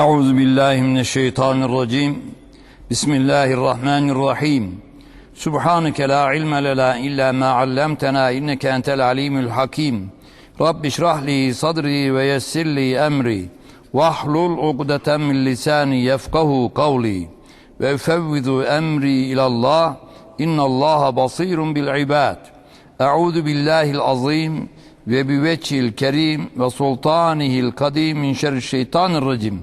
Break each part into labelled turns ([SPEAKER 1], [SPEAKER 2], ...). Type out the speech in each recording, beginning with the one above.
[SPEAKER 1] Euzu billahi mineşşeytanirracim. Bismillahirrahmanirrahim. Subhaneke la ilme lena illa ma allamtena inneke entel alimul hakim. Rabbi şrah li sadri ve yessir li emri. Vahlul ukdeten min lisani yefkahu kavli. Ve fevvidu emri ilallah. İnnallaha basirun bil ibad. Euzu billahil azim ve bi veçhil kerim ve sultanihil kadim min şerri şeytanir racim.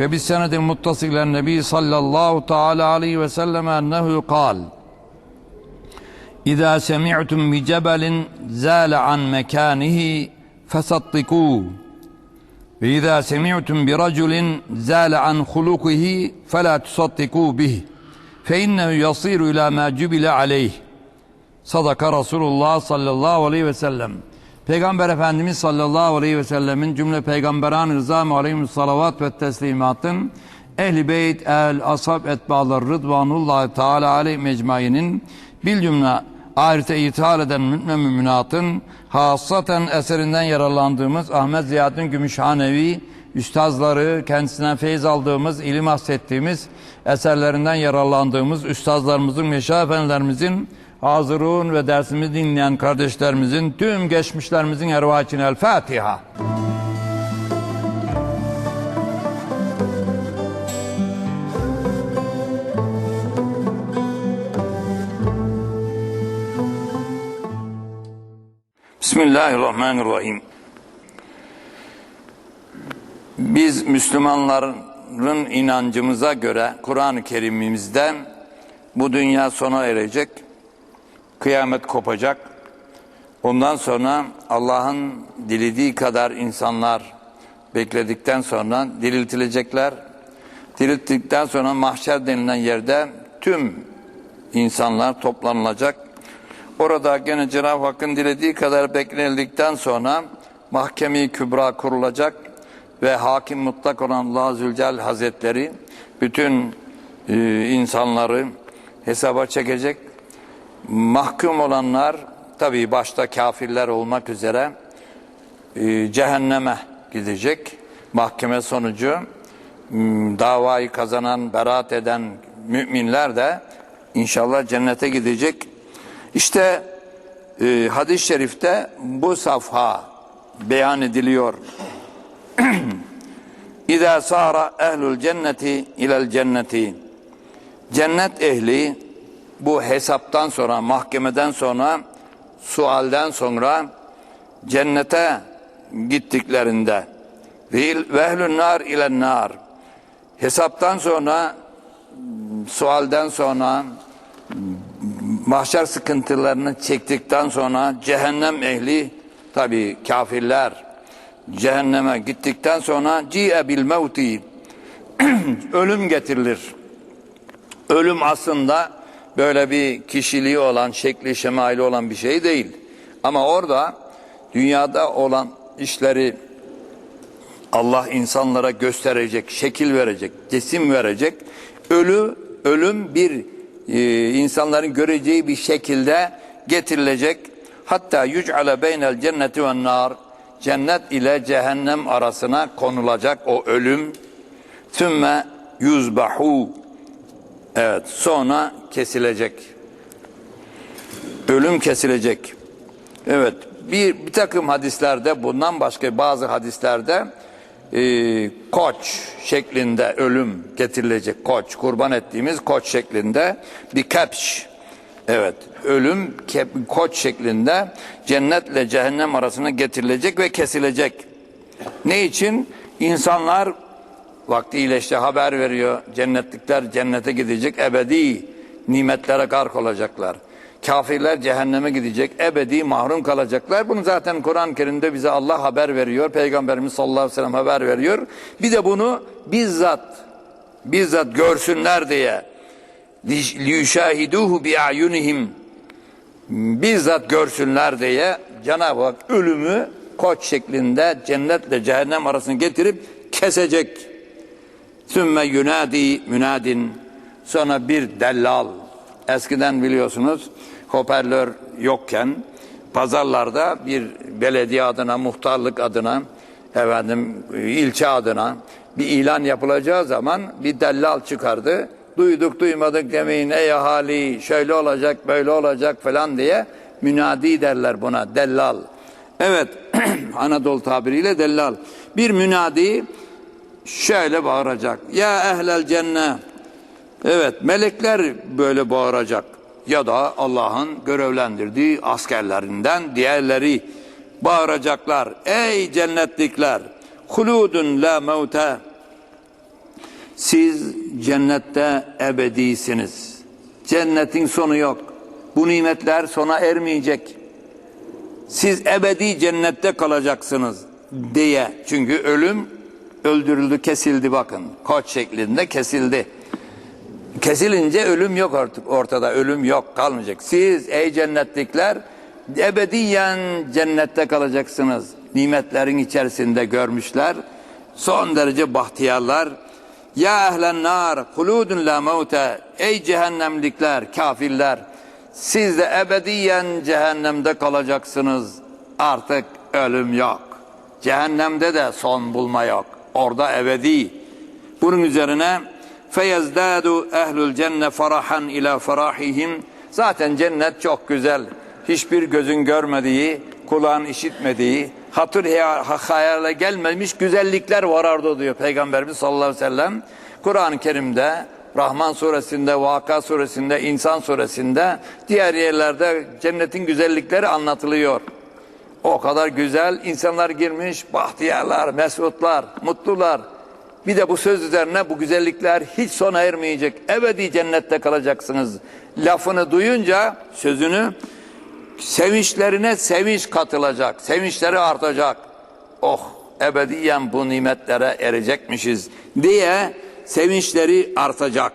[SPEAKER 1] وبالسند المتصل النبي صلى الله تعالى عليه وسلم أنه قال إذا سمعتم بجبل زال عن مكانه فصدقوه وإذا سمعتم برجل زال عن خلقه فلا تصدقوا به فإنه يصير إلى ما جبل عليه Sadaka Resulullah sallallahu aleyhi ve sellem. Peygamber Efendimiz sallallahu aleyhi ve sellemin cümle peygamberan rızam aleyhim salavat ve teslimatın ehli beyt, el, ashab, etbalar, rıdvanullah teala aleyh mecmainin bil cümle ahirete ithal eden mümin müminatın hassaten eserinden yararlandığımız Ahmet Ziyaddin Gümüşhanevi üstazları, kendisinden feyiz aldığımız, ilim hassettiğimiz eserlerinden yararlandığımız üstazlarımızın, meşah efendilerimizin hazırun ve dersimizi dinleyen kardeşlerimizin tüm geçmişlerimizin ervah için El Fatiha. Bismillahirrahmanirrahim. Biz Müslümanların inancımıza göre Kur'an-ı Kerim'imizde bu dünya sona erecek kıyamet kopacak. Ondan sonra Allah'ın dilediği kadar insanlar bekledikten sonra diriltilecekler. Dirilttikten sonra mahşer denilen yerde tüm insanlar toplanılacak. Orada gene Cenab-ı Hakk'ın dilediği kadar beklenildikten sonra mahkeme-i kübra kurulacak ve hakim mutlak olan Allah Zülcel Hazretleri bütün e, insanları hesaba çekecek mahkum olanlar tabi başta kafirler olmak üzere e, cehenneme gidecek. Mahkeme sonucu davayı kazanan, beraat eden müminler de inşallah cennete gidecek. İşte e, hadis-i şerifte bu safha beyan ediliyor. İza sara ehlul cenneti ilel cenneti cennet ehli bu hesaptan sonra, mahkemeden sonra, sualden sonra cennete gittiklerinde vehlün nar ile nar hesaptan sonra sualden sonra mahşer sıkıntılarını çektikten sonra cehennem ehli tabi kafirler cehenneme gittikten sonra ci'e bil ölüm getirilir. Ölüm aslında böyle bir kişiliği olan, şekli şemaili olan bir şey değil. Ama orada dünyada olan işleri Allah insanlara gösterecek, şekil verecek, cesim verecek. Ölü, ölüm bir e, insanların göreceği bir şekilde getirilecek. Hatta yüc'ale beynel cenneti ve nar cennet ile cehennem arasına konulacak o ölüm. Sümme yüzbahu Evet sonra kesilecek. Ölüm kesilecek. Evet bir, bir takım hadislerde bundan başka bazı hadislerde e, koç şeklinde ölüm getirilecek. Koç kurban ettiğimiz koç şeklinde bir kepş. Evet ölüm kep, koç şeklinde cennetle cehennem arasına getirilecek ve kesilecek. Ne için? İnsanlar vaktiyle işte haber veriyor. Cennetlikler cennete gidecek. Ebedi nimetlere gark olacaklar. Kafirler cehenneme gidecek. Ebedi mahrum kalacaklar. Bunu zaten Kur'an-ı Kerim'de bize Allah haber veriyor. Peygamberimiz sallallahu aleyhi ve sellem haber veriyor. Bir de bunu bizzat bizzat görsünler diye liyüşahiduhu bi ayunihim bizzat görsünler diye Cenab-ı Hak ölümü koç şeklinde cennetle cehennem arasını getirip kesecek. Sümme yunadi münadin sonra bir dellal eskiden biliyorsunuz hoparlör yokken pazarlarda bir belediye adına muhtarlık adına efendim ilçe adına bir ilan yapılacağı zaman bir dellal çıkardı. Duyduk duymadık demeyin ey ahali şöyle olacak böyle olacak falan diye münadi derler buna dellal. Evet Anadolu tabiriyle dellal. Bir münadi şöyle bağıracak. Ya ehlel cennet. Evet melekler böyle bağıracak. Ya da Allah'ın görevlendirdiği askerlerinden diğerleri bağıracaklar. Ey cennetlikler. Huludun la mevte. Siz cennette ebedisiniz. Cennetin sonu yok. Bu nimetler sona ermeyecek. Siz ebedi cennette kalacaksınız diye. Çünkü ölüm öldürüldü, kesildi bakın. Koç şeklinde kesildi. Kesilince ölüm yok artık ortada. Ölüm yok, kalmayacak. Siz ey cennetlikler ebediyen cennette kalacaksınız. Nimetlerin içerisinde görmüşler. Son derece bahtiyarlar. Ya ehlen nar huludun la mevte. Ey cehennemlikler, kafirler. Siz de ebediyen cehennemde kalacaksınız. Artık ölüm yok. Cehennemde de son bulma yok. Orada ebedi. Bunun üzerine feyezdadu ehlül cenne farahan ila farahihim. Zaten cennet çok güzel. Hiçbir gözün görmediği, kulağın işitmediği, hatır hayale gelmemiş güzellikler var orada diyor Peygamberimiz sallallahu aleyhi ve sellem. Kur'an-ı Kerim'de Rahman suresinde, Vaka suresinde, İnsan suresinde, diğer yerlerde cennetin güzellikleri anlatılıyor. O kadar güzel insanlar girmiş, bahtiyarlar, mesutlar, mutlular. Bir de bu söz üzerine bu güzellikler hiç sona ermeyecek. Ebedi cennette kalacaksınız. Lafını duyunca sözünü sevinçlerine sevinç katılacak. Sevinçleri artacak. Oh ebediyen bu nimetlere erecekmişiz diye sevinçleri artacak.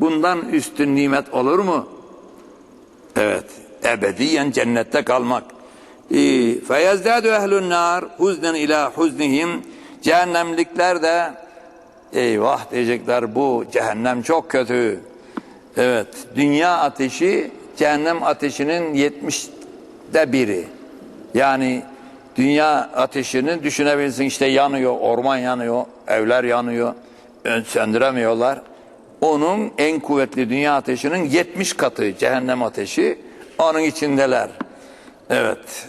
[SPEAKER 1] Bundan üstün nimet olur mu? Evet. Ebediyen cennette kalmak. Feyezdadu ehlün nar huznen ila huznihim cehennemlikler de eyvah diyecekler bu cehennem çok kötü. Evet. Dünya ateşi cehennem ateşinin yetmişte biri. Yani dünya ateşini düşünebilirsin işte yanıyor, orman yanıyor, evler yanıyor, söndüremiyorlar. Onun en kuvvetli dünya ateşinin 70 katı cehennem ateşi onun içindeler. Evet.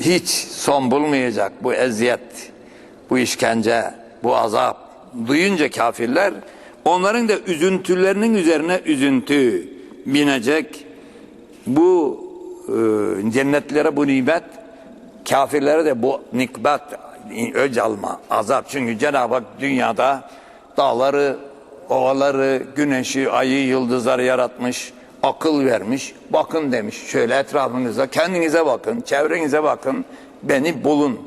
[SPEAKER 1] Hiç son bulmayacak bu eziyet, bu işkence, bu azap. Duyunca kafirler onların da üzüntülerinin üzerine üzüntü binecek. Bu e, cennetlere bu nimet, kafirlere de bu nikbat, öc alma, azap. Çünkü Cenab-ı Hak dünyada dağları, ovaları, güneşi, ayı, yıldızları yaratmış, akıl vermiş. Bakın demiş şöyle etrafınıza, kendinize bakın, çevrenize bakın, beni bulun.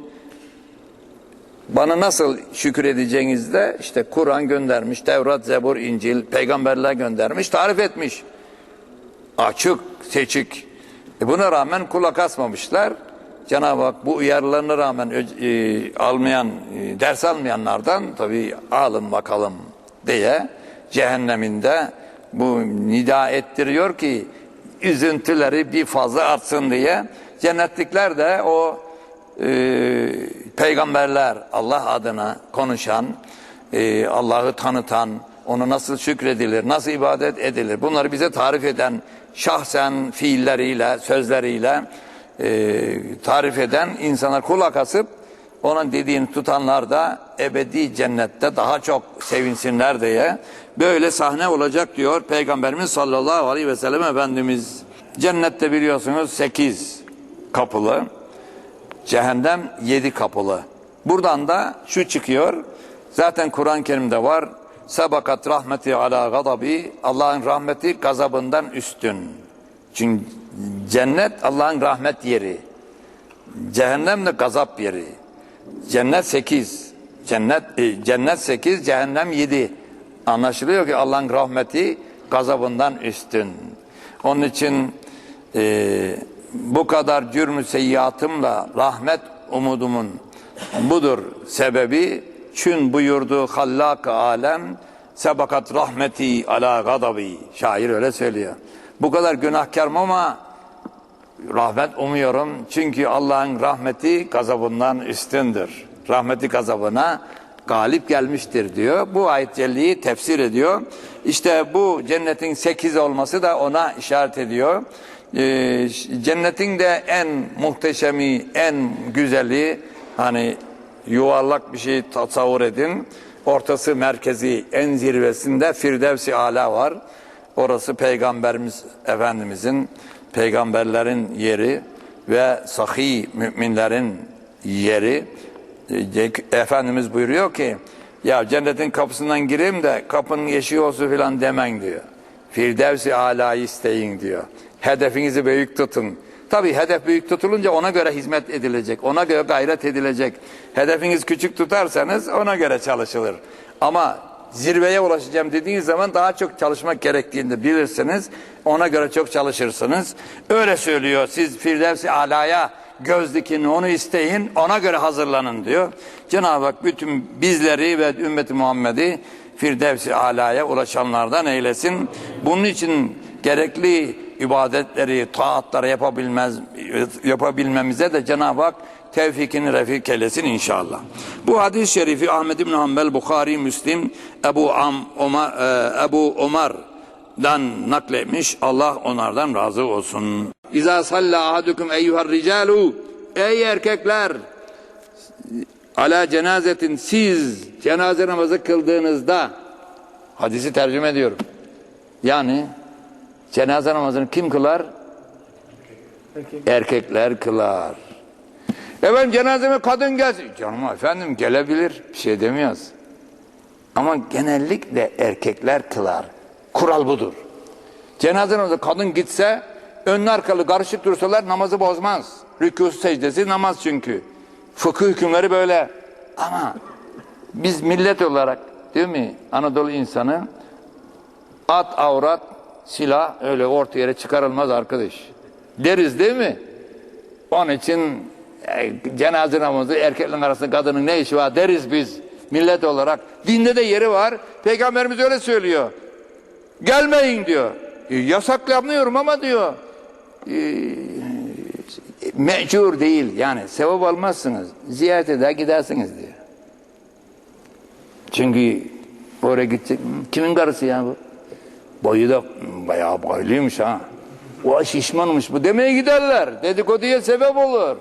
[SPEAKER 1] Bana nasıl şükür edeceğinizde işte Kur'an göndermiş, Tevrat, Zebur, İncil, peygamberler göndermiş, tarif etmiş. Açık, seçik. E buna rağmen kulak asmamışlar. Cenab-ı Hak bu uyarılarına rağmen e, almayan, e, ders almayanlardan tabii alın bakalım diye cehenneminde bu nida ettiriyor ki üzüntüleri bir fazla artsın diye. Cennetlikler de o e, peygamberler Allah adına konuşan, e, Allah'ı tanıtan, onu nasıl şükredilir, nasıl ibadet edilir bunları bize tarif eden şahsen fiilleriyle, sözleriyle e, tarif eden insanlar kulak asıp onun dediğini tutanlar da ebedi cennette daha çok sevinsinler diye böyle sahne olacak diyor Peygamberimiz sallallahu aleyhi ve sellem Efendimiz. Cennette biliyorsunuz sekiz kapılı, cehennem yedi kapılı. Buradan da şu çıkıyor, zaten Kur'an-ı Kerim'de var, Sebakat rahmeti ala gadabi Allah'ın rahmeti gazabından üstün. Çünkü cennet Allah'ın rahmet yeri. Cehennem de gazap yeri. Cennet sekiz, Cennet e, cennet 8, cehennem 7. Anlaşılıyor ki Allah'ın rahmeti gazabından üstün. Onun için e, bu kadar cürmü seyyiatımla rahmet umudumun budur sebebi. Çün buyurdu hallak alem sebakat rahmeti ala gadabi. Şair öyle söylüyor. Bu kadar günahkarım ama rahmet umuyorum. Çünkü Allah'ın rahmeti gazabından üstündür. Rahmeti gazabına galip gelmiştir diyor. Bu ayet celliyi tefsir ediyor. İşte bu cennetin sekiz olması da ona işaret ediyor. Ee, cennetin de en muhteşemi, en güzeli hani yuvarlak bir şey tasavvur edin. Ortası merkezi en zirvesinde Firdevs-i Ala var. Orası Peygamberimiz Efendimizin, peygamberlerin yeri ve sahi müminlerin yeri. Efendimiz buyuruyor ki ya cennetin kapısından gireyim de kapının eşiği olsun filan demen diyor. Firdevs-i Ala'yı isteyin diyor. Hedefinizi büyük tutun. Tabi hedef büyük tutulunca ona göre hizmet edilecek. Ona göre gayret edilecek. Hedefiniz küçük tutarsanız ona göre çalışılır. Ama zirveye ulaşacağım dediğiniz zaman daha çok çalışmak gerektiğini bilirsiniz. Ona göre çok çalışırsınız. Öyle söylüyor. Siz Firdevs-i Ala'ya göz dikin, onu isteyin, ona göre hazırlanın diyor. Cenab-ı Hak bütün bizleri ve ümmeti Muhammed'i Firdevs-i Ala'ya ulaşanlardan eylesin. Bunun için gerekli ibadetleri, taatları yapabilmez, yapabilmemize de Cenab-ı Hak tevfikini refik eylesin inşallah. Bu hadis-i şerifi Ahmed İbn Hanbel, Bukhari, Müslim, Ebu Am, Omar, e, Ebu Omar'dan nakletmiş. Allah onlardan razı olsun. İza salla ahadukum eyyuhar ricalu Ey erkekler ala cenazetin siz cenaze namazı kıldığınızda hadisi tercüme ediyorum. Yani cenaze namazını kim kılar?
[SPEAKER 2] Erkek.
[SPEAKER 1] Erkekler kılar. Efendim cenazeme kadın gelsin. Canım efendim gelebilir. Bir şey demiyoruz. Ama genellikle erkekler kılar. Kural budur. Cenaze namazı kadın gitse önlü arkalı karışık dursalar namazı bozmaz. Rükû secdesi namaz çünkü. Fıkıh hükümleri böyle. Ama biz millet olarak değil mi Anadolu insanı at avrat silah öyle orta yere çıkarılmaz arkadaş. Deriz değil mi? Onun için e, cenaze namazı erkeklerin arasında kadının ne işi var deriz biz millet olarak. Dinde de yeri var. Peygamberimiz öyle söylüyor. Gelmeyin diyor. E, yasaklamıyorum ama diyor. E, mecur değil yani sevap almazsınız. Ziyaret eder gidersiniz diyor. Çünkü oraya gidecek. Kimin karısı ya bu? Boyu da bayağı boyluymuş ha. O şişmanmış bu demeye giderler. Dedikoduya sebep olur.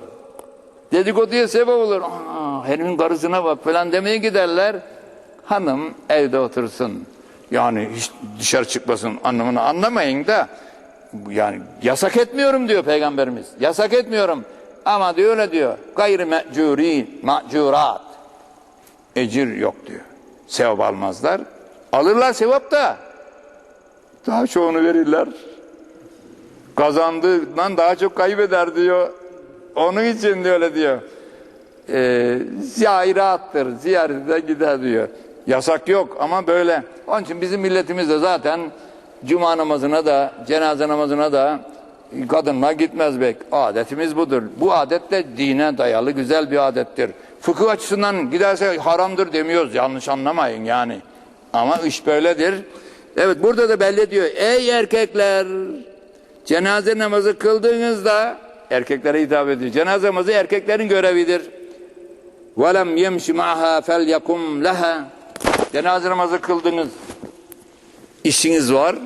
[SPEAKER 1] Dedikoduya sebep olur. Aa, herifin karısına bak falan demeye giderler. Hanım evde otursun. Yani hiç dışarı çıkmasın anlamını anlamayın da yani yasak etmiyorum diyor peygamberimiz. Yasak etmiyorum. Ama diyor öyle diyor. Gayrı mecuri, macurat. Ecir yok diyor. Sevap almazlar. Alırlar sevap da. Daha çoğunu verirler. Kazandığından daha çok kaybeder diyor. Onun için de öyle diyor. Ee, ziyarattır, ziyarete gider diyor. Yasak yok ama böyle. Onun için bizim milletimiz de zaten cuma namazına da, cenaze namazına da kadınla gitmez bek. Adetimiz budur. Bu adet de dine dayalı güzel bir adettir. Fıkıh açısından giderse haramdır demiyoruz. Yanlış anlamayın yani. Ama iş böyledir. Evet burada da belli diyor. Ey erkekler cenaze namazı kıldığınızda erkeklere hitap ediyor. Cenaze namazı erkeklerin görevidir. وَلَمْ يَمْشِ مَعَهَا فَلْيَقُمْ لَهَا Cenaze namazı kıldınız. İşiniz var.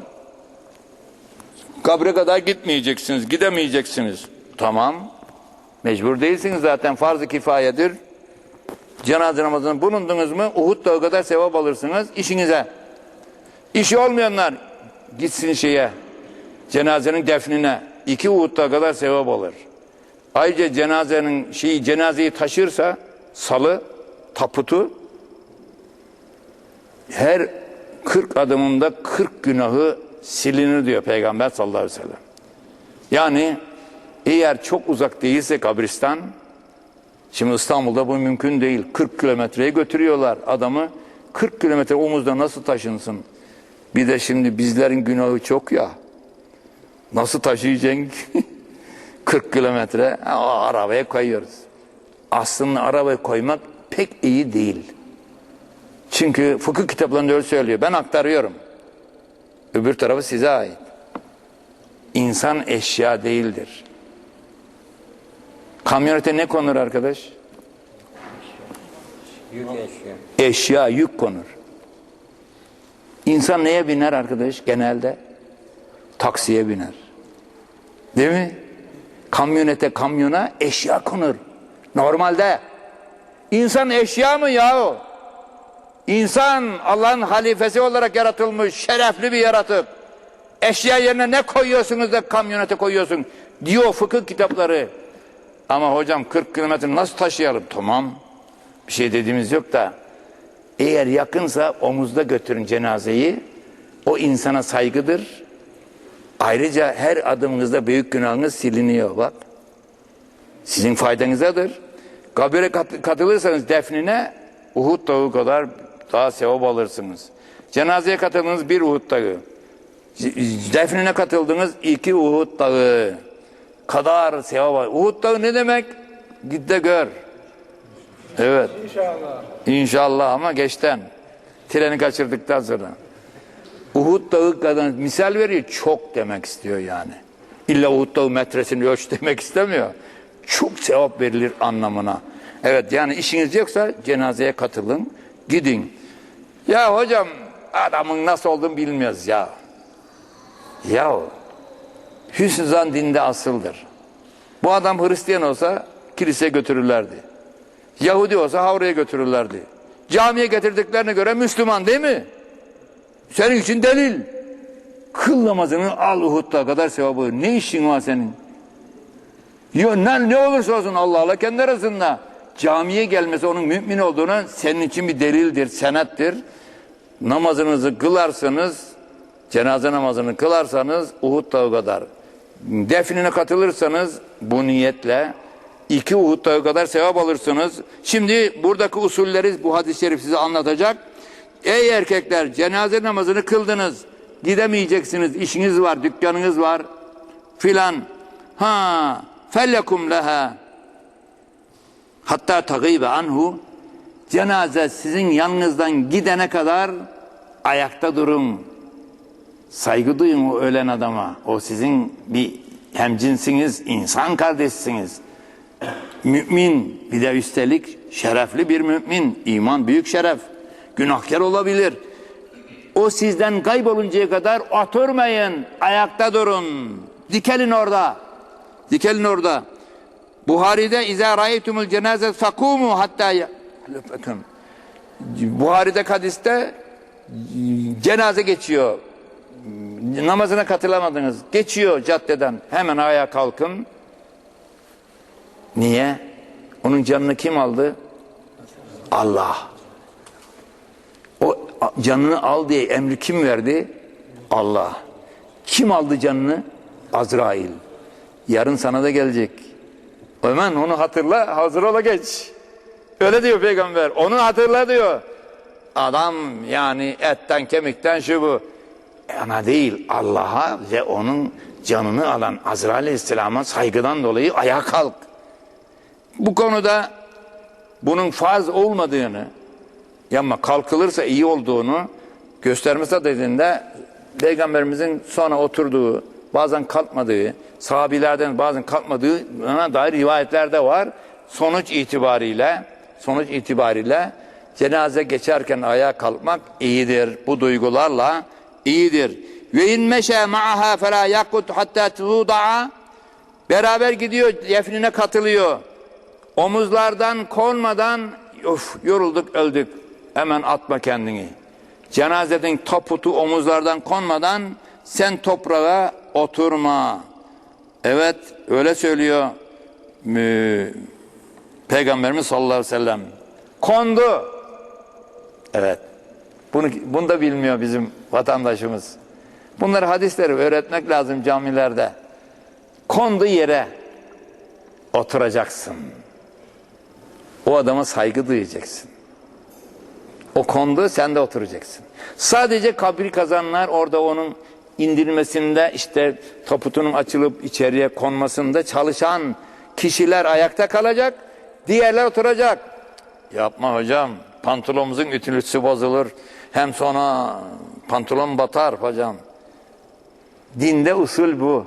[SPEAKER 1] Kabre kadar gitmeyeceksiniz, gidemeyeceksiniz. Tamam. Mecbur değilsiniz zaten farz-ı kifayedir. Cenaze namazını bulundunuz mu Uhud dağı kadar sevap alırsınız işinize. İşi olmayanlar gitsin şeye cenazenin defnine iki Uhud dağı kadar sevap alır. Ayrıca cenazenin şeyi cenazeyi taşırsa salı taputu her 40 adımında 40 günahı silinir diyor Peygamber sallallahu aleyhi ve sellem. Yani eğer çok uzak değilse kabristan Şimdi İstanbul'da bu mümkün değil. 40 kilometreye götürüyorlar adamı. 40 kilometre omuzda nasıl taşınsın? Bir de şimdi bizlerin günahı çok ya. Nasıl taşıyacaksın ki? 40 kilometre arabaya koyuyoruz. Aslında arabaya koymak pek iyi değil. Çünkü fıkıh kitaplarında öyle söylüyor. Ben aktarıyorum. Öbür tarafı size ait. İnsan eşya değildir. Kamyonete ne konur arkadaş?
[SPEAKER 3] Yük eşya.
[SPEAKER 1] Eşya, yük konur. İnsan neye biner arkadaş genelde? Taksiye biner. Değil mi? Kamyonete, kamyona eşya konur. Normalde. İnsan eşya mı yahu? İnsan Allah'ın halifesi olarak yaratılmış, şerefli bir yaratık. Eşya yerine ne koyuyorsunuz da kamyonete koyuyorsun diyor fıkıh kitapları. Ama hocam 40 kilometre nasıl taşıyalım? Tamam. Bir şey dediğimiz yok da eğer yakınsa omuzda götürün cenazeyi. O insana saygıdır. Ayrıca her adımınızda büyük günahınız siliniyor bak. Sizin faydanızadır. Kabire kat- katılırsanız defnine Uhud dağı kadar daha sevap alırsınız. Cenazeye katıldınız bir Uhud dağı. Defnine katıldınız iki Uhud dağı. Kadar sevap var. Uhud dağı ne demek? Git de gör. Evet.
[SPEAKER 2] İnşallah.
[SPEAKER 1] İnşallah ama geçten. Treni kaçırdıktan sonra. Uhud dağı kadar misal veriyor. Çok demek istiyor yani. İlla Uhud dağı metresini ölç demek istemiyor. Çok sevap verilir anlamına. Evet yani işiniz yoksa cenazeye katılın. Gidin. Ya hocam adamın nasıl olduğunu bilmiyoruz ya. Ya hüsnü zan dinde asıldır. Bu adam Hristiyan olsa kiliseye götürürlerdi. Yahudi olsa havraya götürürlerdi. Camiye getirdiklerine göre Müslüman değil mi? Senin için delil. Kıl namazını al Uhud'da kadar sevabı. Ne işin var senin? Yo, ne, olursa olsun Allah'la kendi arasında. Camiye gelmesi onun mümin olduğunu senin için bir delildir, senettir. Namazınızı kılarsanız, cenaze namazını kılarsanız Uhud dağı kadar. Defnine katılırsanız bu niyetle iki Uhud dağı kadar sevap alırsınız. Şimdi buradaki usulleri bu hadis-i şerif size anlatacak. Ey erkekler cenaze namazını kıldınız. Gidemeyeceksiniz. işiniz var, dükkanınız var filan. Ha, fellekum leha. Hatta tagibe anhu. Cenaze sizin yanınızdan gidene kadar ayakta durun. Saygı duyun o ölen adama. O sizin bir hemcinsiniz, insan kardeşsiniz. Mümin bir de üstelik şerefli bir mümin. İman büyük şeref. Günahkar olabilir. O sizden kayboluncaya kadar oturmayın. Ayakta durun. Dikelin orada. Dikelin orada. Buhari'de izâ râeytumul cenâze fakûmû hattâ bakın. Buhari'de hadiste cenaze geçiyor. Namazına katılamadınız. Geçiyor caddeden. Hemen ayağa kalkın. Niye? Onun canını kim aldı? Allah. O canını al diye emri kim verdi? Allah. Kim aldı canını? Azrail. Yarın sana da gelecek. Hemen onu hatırla, hazır ola geç. Öyle diyor peygamber. Onu hatırla diyor. Adam yani etten kemikten şu bu. Ama değil Allah'a ve onun canını alan Azrail Aleyhisselam'a saygıdan dolayı ayağa kalk. Bu konuda bunun farz olmadığını ama kalkılırsa iyi olduğunu göstermesi dediğinde Peygamberimizin sonra oturduğu bazen kalkmadığı sahabilerden bazen kalkmadığına dair rivayetlerde var. Sonuç itibariyle sonuç itibariyle cenaze geçerken ayağa kalkmak iyidir. Bu duygularla iyidir. Ve in meşe ma'aha fela yakut hatta tuda'a beraber gidiyor defnine katılıyor. Omuzlardan konmadan of yorulduk öldük. Hemen atma kendini. Cenazeden taputu omuzlardan konmadan sen toprağa oturma. Evet öyle söylüyor Peygamberimiz sallallahu aleyhi ve sellem. Kondu. Evet. Bunu, bunu da bilmiyor bizim vatandaşımız. Bunları hadisleri öğretmek lazım camilerde. Kondu yere oturacaksın. O adama saygı duyacaksın. O kondu sen de oturacaksın. Sadece kabri kazanlar orada onun indirilmesinde işte taputunun açılıp içeriye konmasında çalışan kişiler ayakta kalacak. Diğerler oturacak. Yapma hocam. Pantolonumuzun ütülüsü bozulur. Hem sonra pantolon batar hocam. Dinde usul bu.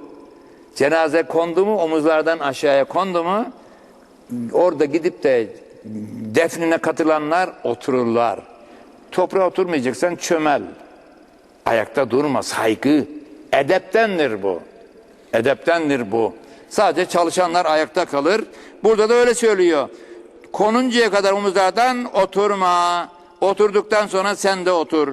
[SPEAKER 1] Cenaze kondu mu omuzlardan aşağıya kondu mu orada gidip de defnine katılanlar otururlar. Toprağa oturmayacaksan çömel. Ayakta durma saygı. Edeptendir bu. Edeptendir bu. Sadece çalışanlar ayakta kalır. Burada da öyle söylüyor. Konuncaya kadar omuzlardan oturma. Oturduktan sonra sen de otur.